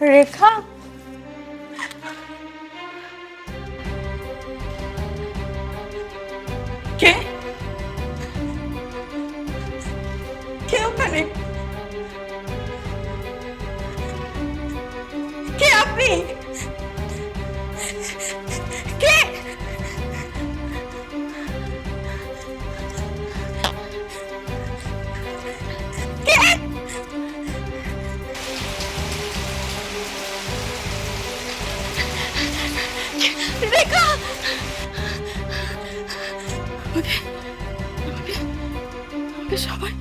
রেখা? কে? কে ওখানে? কে আপনি? রেখা! আমাকে আমাকে আমাকে সবাই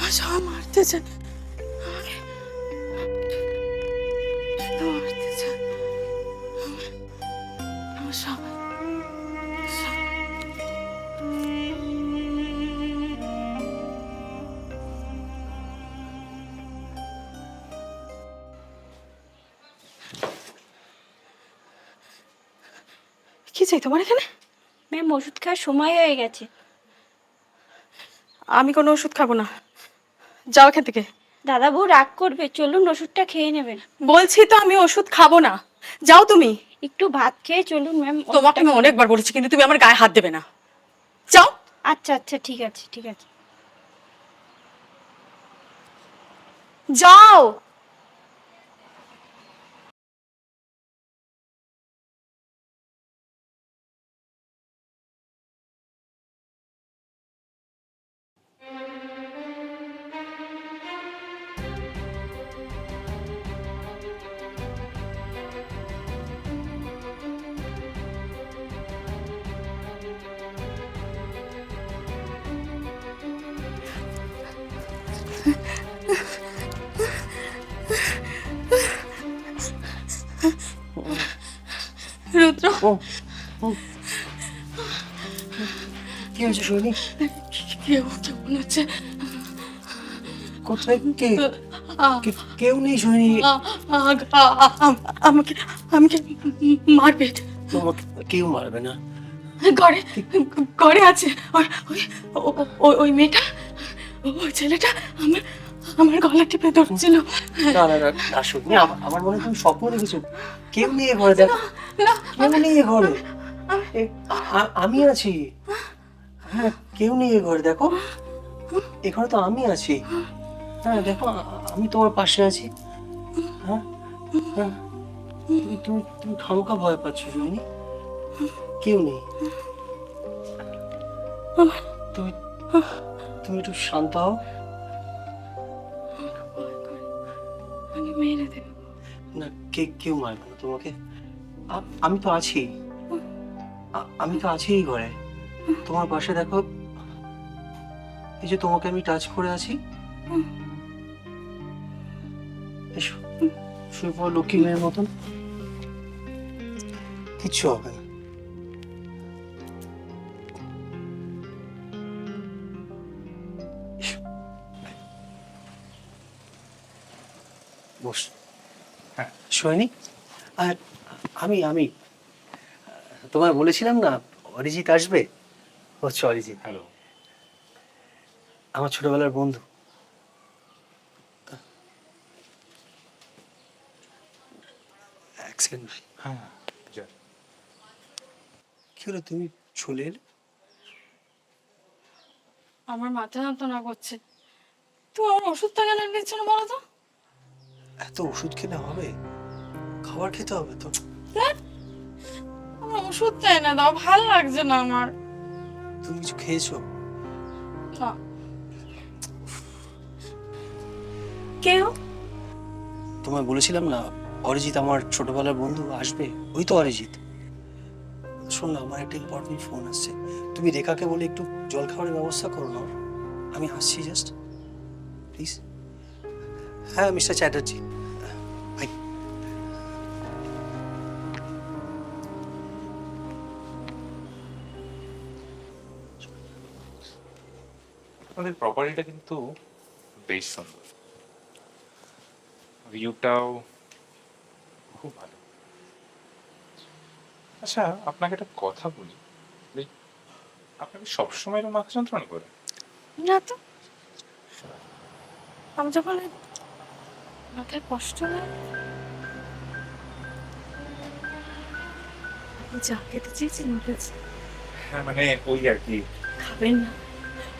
সবাই মারতে চান কি চাই তোমার এখানে? ম্যাম ওষুধ খাওয়ার সময় হয়ে গেছে। আমি কোনো ওষুধ খাব না। যাও এখান থেকে। দাদা বউ রাগ করবে চলুন ওষুধটা খেয়ে নেবেন। বলছি তো আমি ওষুধ খাব না। যাও তুমি। একটু ভাত খেয়ে চলুন ম্যাম। তোমাকে আমি অনেকবার বলেছি কিন্তু তুমি আমার গায়ে হাত দেবে না। যাও। আচ্ছা আচ্ছা ঠিক আছে ঠিক আছে। যাও। কি হয়েছে কেউ কেমন হচ্ছে। কোথায়? কে? কেউ নেই আমাকে আমাকে মারবে। তোমাকে কেউ মারবে না। ঘরে ঘরে আছে। ওই ওই মেয়েটা ওই ছেলেটা আমার আমার গলা টিপে ধরছিল। না না না না আমার মনে হয় স্বপ্ন দেখেছ। কেউ এ ঘরে দেখো। কেউ ঘরে। আমি আছি। হ্যাঁ কেউ নেই এ ঘরে দেখো। এ ঘরে তো আমি আছি। হ্যাঁ দেখো আমি তোমার পাশে আছি। হ্যাঁ হ্যাঁ। তুমি তুমি তুমি খামোখা ভয় পাচ্ছ শুনি কেউ নেই। তুমি তুমি একটু শান্ত হও। মেরে দেব। না, কে, কেউ মারবে না। তোমাকে আমি তো আছি। আমি তো আছি ঘরে। তোমার পাশে দেখো, এই যে তোমাকে আমি টাচ করে আছি। এসো, শুয়ে পড়ো লক্ষ্মী মেয়ের মতন। কিচ্ছু হবে না। বস। হ্যাঁ। শোয়নি আর আমি আমি তোমার বলেছিলাম না অরিজিৎ আসবে? হচ্ছে অরিজিৎ। হ্যালো। আমার ছোটবেলার বন্ধু। হ্যাঁ কি হলো তুমি চলে এলে? আমার মাথা যন্ত্রণা করছে। তুমি আমার ওষুধটা কেন নিচ্ছ না বলো তো? এত ওষুধ খেলে হবে? খাবার খেতে হবে তো। আমার ওষুধটা এনে দাও ভালো লাগছে না আমার। তুমি কিছু খেয়েছো? না। কেউ তোমায় বলেছিলাম না অরিজিৎ আমার ছোটবেলার বন্ধু আসবে? ওই তো অরিজিৎ। শোন না আমার একটা ইম্পর্টেন্ট ফোন আসছে। তুমি রেখাকে বলে একটু জল খাবারের ব্যবস্থা করো না আমি আসছি জাস্ট প্লিজ হ্যাঁ মিস্টার চ্যাটার্জি। আমাদের প্রপার্টিটা কিন্তু বেশ সুন্দর। ভিউটাও খুব ভালো। আচ্ছা আপনাকে একটা কথা বলি। আপনাকে সবসময় মাথা যন্ত্রণা করে না তো। আমি যখন মাথায় কষ্ট না যাকে তো চেয়েছি মেরেছে হ্যাঁ মানে ওই আর কি। খাবেন না।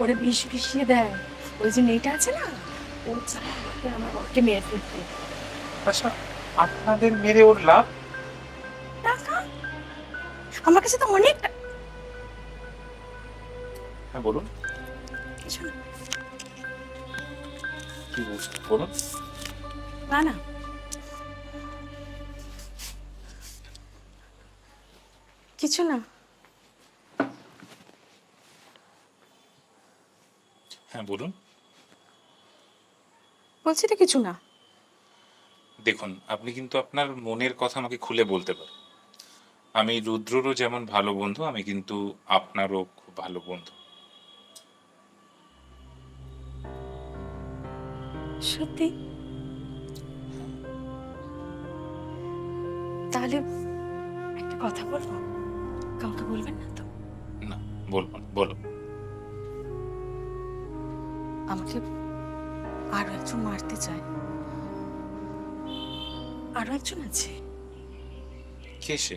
ওরে বিষ বিষিয়ে দেয়। ওই যে মেয়েটা আছে না ও চায় আমার বরকে মেরে ফেলতে আচ্ছা আপনাদের মেরে ওর লাভ? আমার কাছে তো অনেক হ্যাঁ বলুন। কিছু না। কি বলুন। না। না কিছু না। হ্যাঁ বলুন। বলছি তো কিছু না। দেখুন আপনি কিন্তু আপনার মনের কথা আমাকে খুলে বলতে পারেন। আমি রুদ্ররও যেমন ভালো বন্ধু আমি কিন্তু আপনারও খুব ভালো বন্ধু। সত্যি? তাহলে একটা কথা বলব? কাউকে বলবেন না তো? না বলব না, বলো। আমাকে আরও একজন মারতে চায়। আরও একজন আছে? কে সে?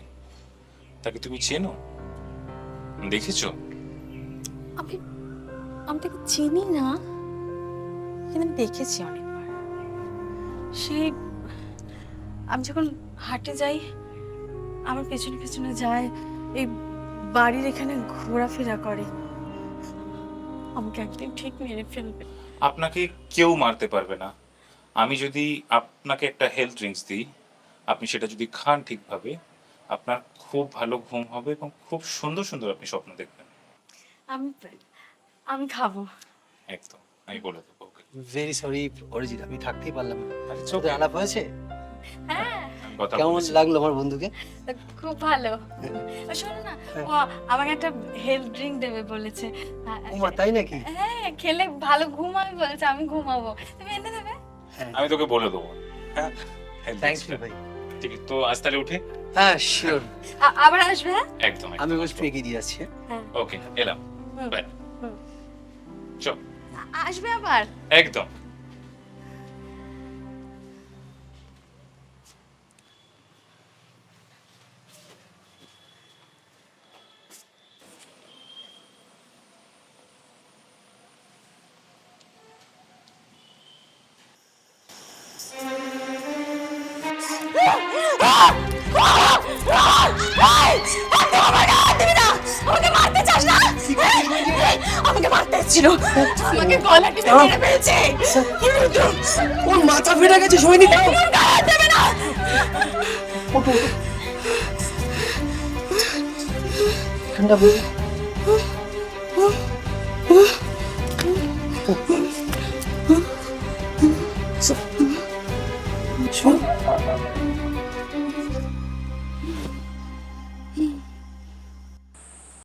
তাকে তুমি চেনো? দেখেছ? আমি আমি তাকে চিনি না কিন্তু আমি দেখেছি অনেকবার। সে আমি যখন হাটে যাই আমার পেছনে পেছনে যায় এই বাড়ির এখানে ঘোরাফেরা করে। আমাকে একদিন ঠিক মেরে ফেলবে। আপনাকে কেউ মারতে পারবে না। আমি যদি আপনাকে একটা হেলথ ড্রিঙ্কস দিই আপনি সেটা যদি খান ঠিকভাবে আপনার খুব ভালো ঘুম হবে এবং খুব সুন্দর সুন্দর আপনি স্বপ্ন দেখবেন। আমি আমি খাব। একদম আমি বলে দেবো ওকে। ভেরি সরি অরিজিৎ আমি থাকতেই পারলাম না। আরে চোখ আলাপ হয়েছে? হ্যাঁ। কথা কেমন লাগল আমার বন্ধুকে? খুব ভালো। শোনো না ও আমাকে একটা হেলথ ড্রিঙ্ক দেবে বলেছে। ওমা তাই নাকি? হ্যাঁ খেলে ভালো ঘুমাবে বলেছে আমি ঘুমাবো। তুমি এনে দেবে? হ্যাঁ। আমি তোকে বলে দেবো। হ্যাঁ health থ্যাংক drinks ইউ টা। ভাই। ঠিক তো আজ তাহলে উঠে? হ্যাঁ শিওর আবার আসবে হ্যাঁ? একদম আমি একটু এগিয়ে দিয়ে আসছি হ্যাঁ? হ্যাঁ। ওকে এলাম। বাই চল। আসবে আবার? একদম। আমাকে মারতে চাস না? আমাকে মারতে এসেছিল আমাকে গলা টিপে মেরে ফেলেছে ওর মাথা ফেটে গেছে সৈনিক দেবে না ঠান্ডা